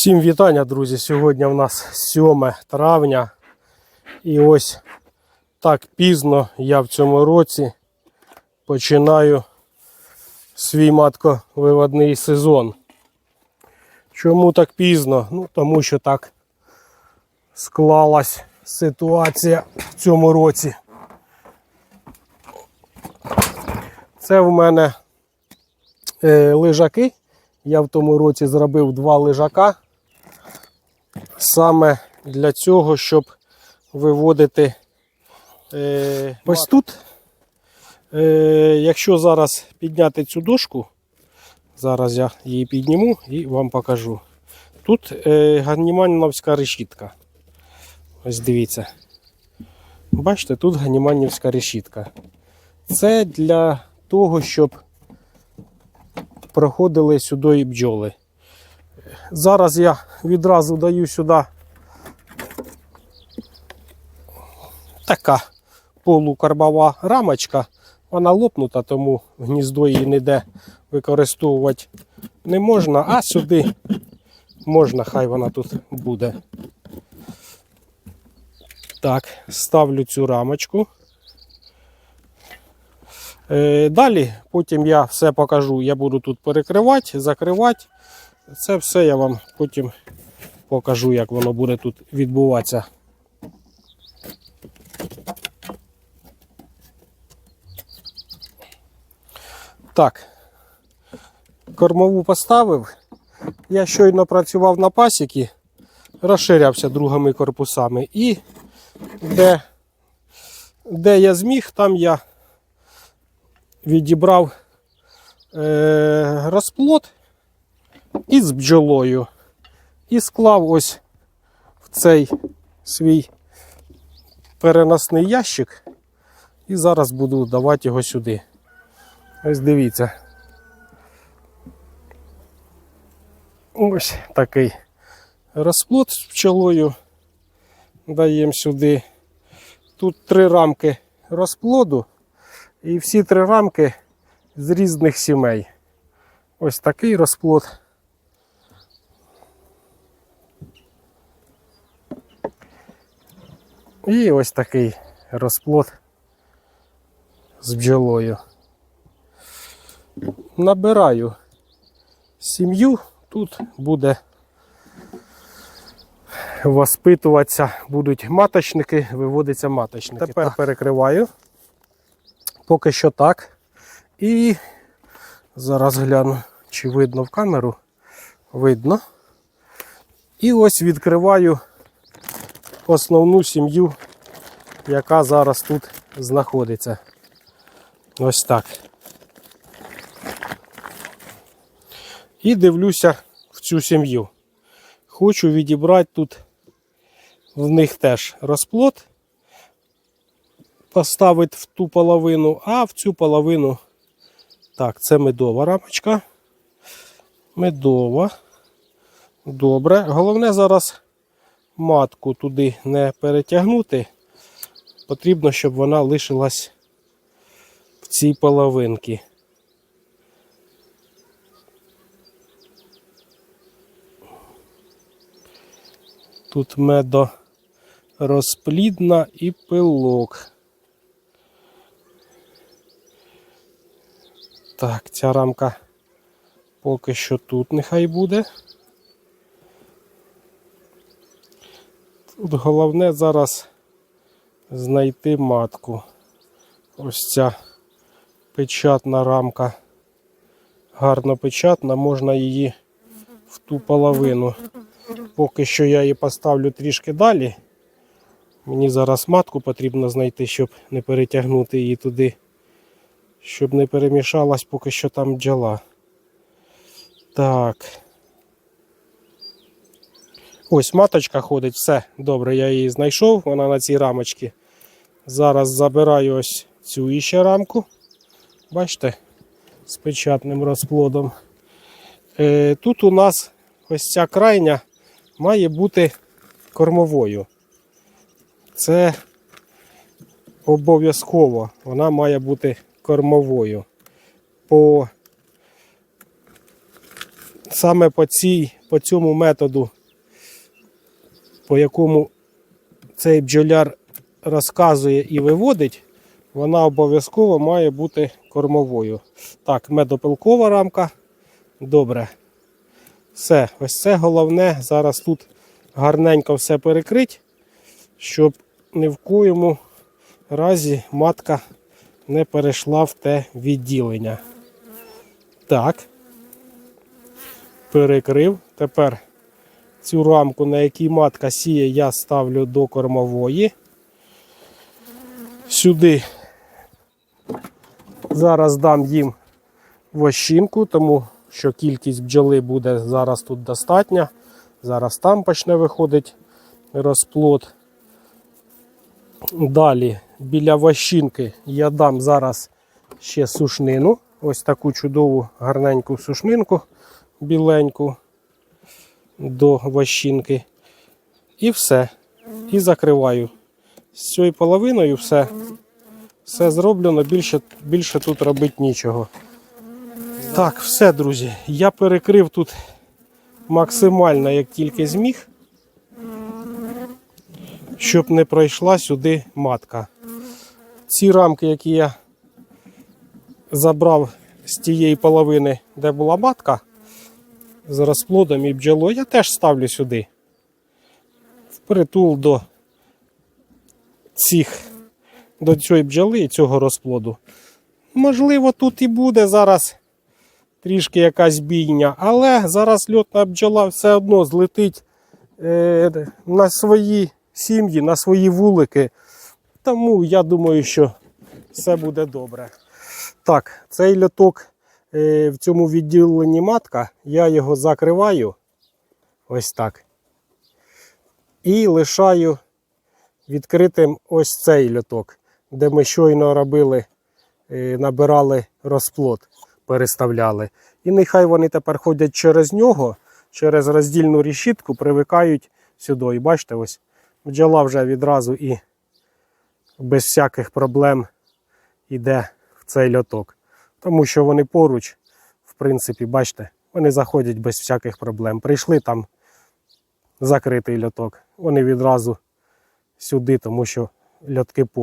Всім вітання, друзі! Сьогодні в нас 7 травня. І ось так пізно я в цьому році починаю свій матковиводний сезон. Чому так пізно? Ну, тому що так склалась ситуація в цьому році. Це в мене е, лежаки. Я в тому році зробив два лежака саме для цього, щоб виводити е, ось тут. Е, якщо зараз підняти цю дошку, зараз я її підніму і вам покажу. Тут е, ганіманівська решітка. Ось дивіться. Бачите, тут ганіманівська решітка. Це для того, щоб проходили сюди і бджоли. Зараз я відразу даю сюди така полукарбова рамочка. Вона лопнута, тому гніздо її ніде використовувати не можна, а сюди можна, хай вона тут буде. Так, ставлю цю рамочку. Е, Далі, потім я все покажу. Я буду тут перекривати, закривати. Це все я вам потім покажу, як воно буде тут відбуватися. Так, кормову поставив. Я щойно працював на пасіки, розширявся другими корпусами. І де, де я зміг, там я відібрав е, розплод із бджолою і склав ось в цей свій переносний ящик. І зараз буду давати його сюди. Ось дивіться. Ось такий розплод з пчелою. Даємо сюди. Тут три рамки розплоду. І всі три рамки з різних сімей. Ось такий розплод. І ось такий розплод з бджолою. Набираю сім'ю, тут буде воспитуватися, будуть маточники, виводяться маточники. Тепер Так. перекриваю. Поки що так. І зараз гляну, чи видно в камеру. Видно. І ось відкриваю основну сім'ю, яка зараз тут знаходиться. Ось так. І дивлюся в цю сім'ю. Хочу відібрати тут в них теж розплод, поставити в ту половину, а в цю половину. Так, це медова рамочка. Медова. Добре. Головне зараз матку туди не перетягнути. Потрібно, щоб вона лишилась в цій половинці. Тут медорозплідна і пилок. Так, ця рамка поки що тут нехай буде. Тут головне зараз знайти матку. Ось ця печатна рамка. Гарно печатна, можна її в ту половину. Поки що я її поставлю трішки далі. Мені зараз матку потрібно знайти, щоб не перетягнути її туди, щоб не перемішалась поки що там бджола. Так. Ось маточка ходить, все добре, я її знайшов, вона на цій рамочці. Зараз забираю ось цю іще рамку. Бачите, з печатним розплодом. Е, тут у нас ось ця крайня має бути кормовою. Це обов'язково, вона має бути кормовою. По саме по, цій, по цьому методу, по якому цей бджоляр розказує і виводить, вона обов'язково має бути кормовою. Так, медопилкова рамка. Добре. Все, ось це головне. Зараз тут гарненько все перекрить, щоб ні в коєму разі матка не перейшла в те відділення. Так. Перекрив. Тепер цю рамку, на якій матка сіє, я ставлю до кормової. Сюди зараз дам їм вощинку, тому що кількість бджоли буде зараз тут достатня. Зараз там почне виходить розплод. Далі біля вощинки я дам зараз ще сушнину. Ось таку чудову гарненьку сушнинку біленьку до вощинки. І все. І закриваю. З цією половиною все. Все зроблено, більше, більше тут робити нічого. Так, все, друзі. Я перекрив тут максимально, як тільки зміг, щоб не пройшла сюди матка. Ці рамки, які я забрав з тієї половини, де була матка, з розплодом і бджолою, я теж ставлю сюди. Впритул до цих, до цієї бджоли і цього розплоду. Можливо, тут і буде зараз трішки якась бійня, але зараз льотна бджола все одно злетить е, на свої сім'ї, на свої вулики. Тому я думаю, що все буде добре. Так, цей льоток в цьому відділенні матка, я його закриваю ось так. І лишаю відкритим ось цей льоток, де ми щойно робили, е, набирали розплод, переставляли. І нехай вони тепер ходять через нього, через роздільну решітку, привикають сюди. І бачите, ось бджола вже відразу і без всяких проблем йде в цей льоток. Тому що вони поруч, в принципі, бачите, вони заходять без всяких проблем. Прийшли там закритий льоток. Вони відразу сюди, тому що льотки поруч.